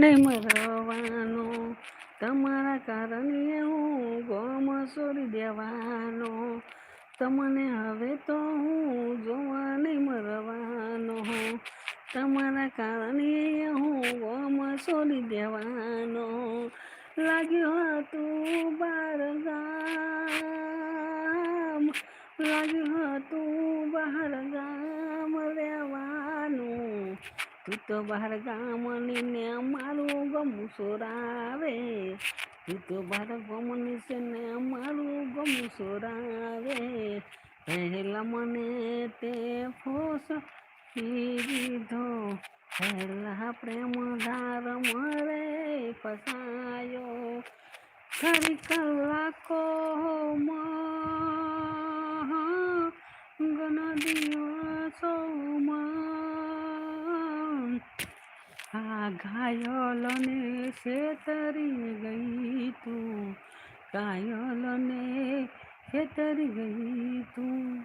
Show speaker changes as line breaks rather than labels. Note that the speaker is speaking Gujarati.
નહીં મરવાનો, તમારા કારણે હું ગોમ છોડી દેવાનો. તમને હવે તો હું જોવા નહીં મરવાનો તમારા કારણે હું ગોમ છોડી દેવાનો. લાગ્યો હતું બાર ગામ, લાગ્યું હતું બહાર તું તો બહાર ગામની ને મારું ગમું સોરાવે. તું તો બહાર ગમની છે ને અમારું ગમું સોરાવે. પહેલા મને તે ફોસ દીધો પહેલા પ્રેમ ધાર મરે ફસાયો. ખરી કલાકો ગણ ઘાયલને છેતરી ગઈ તું ઘાયલને છેતરી ગઈ તું